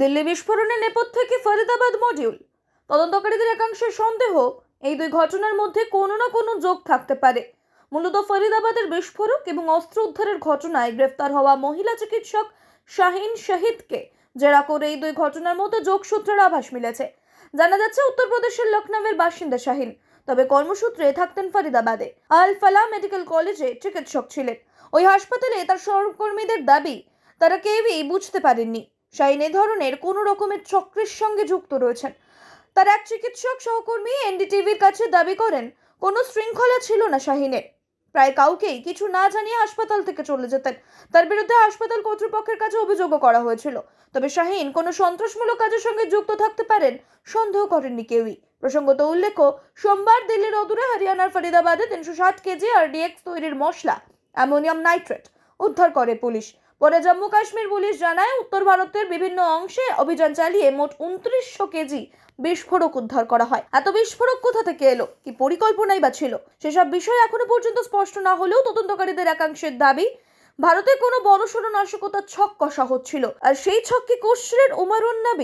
দিল্লি বিস্ফোরণের নেপথ্যে কি ফরিদাবাদ মডিউল? তদন্তকারীদের একাংশের সন্দেহ, এই দুই ঘটনার মধ্যে কোনো না কোনো যোগ থাকতে পারে। মূলত ফরিদাবাদের বিস্ফোরক এবং অস্ত্র উদ্ধারের ঘটনায় গ্রেফতার হওয়া মহিলা চিকিৎসক শাহিন শহীদকে জেরা করে এই দুই ঘটনার মধ্যে যোগসূত্রের আভাস মিলেছে। জানা যাচ্ছে, উত্তরপ্রদেশের লখনৌয়ের বাসিন্দা শাহিন, তবে কর্মসূত্রে থাকতেন ফরিদাবাদে। আল ফালা মেডিকেল কলেজে চিকিৎসক ছিলেন। ওই হাসপাতালে তার সহকর্মীদের দাবি, তারা কেউই বুঝতে পারেননি। শাহিন এ ধরনের কোনো রকমের চক্রের সঙ্গে যুক্ত রয়েছেন। তার এক চিকিৎসক সহকর্মী এনডিটিভির কাছে দাবি করেন, কোনো শৃঙ্খলা ছিল না শাহিনের। প্রায় কাউকেই কিছু না জানিয়ে হাসপাতাল থেকে চলে যেতেন। তার বিরুদ্ধে হাসপাতাল কর্তৃপক্ষের কাছে অভিযোগও করা হয়েছিল। তবে শাহিন কোনো সন্ত্রাসমূলক কাজের সঙ্গে যুক্ত থাকতে পারেন, সন্দেহ করেননি কেউই। প্রসঙ্গত উল্লেখ্য, সোমবার দিল্লির অদূরে হরিয়ানার ফরিদাবাদে তিনশো ষাট কেজি আরডিএক্স তৈরির মশলা অ্যামোনিয়াম নাইট্রেট উদ্ধার করে পুলিশ। পরে জম্মু কাশ্মীর পুলিশ জানায়, উত্তর ভারতের বিভিন্ন অংশে অভিযান চালিয়ে মোট উনত্রিশশো কেজি বিস্ফোরক উদ্ধার করা হয়। এত বিস্ফোরক কোথা থেকে এলো? কি পরিকল্পনাই বা ছিল? সেসব বিষয় এখনও পর্যন্ত স্পষ্ট না হলেও তদন্তকারীদের একাংশের দাবি, ভারতে কোনো বড়সড় নাশকতার ছক কষা হচ্ছিল। আর সেই ছককে কোশ্রের উমারুন নাবি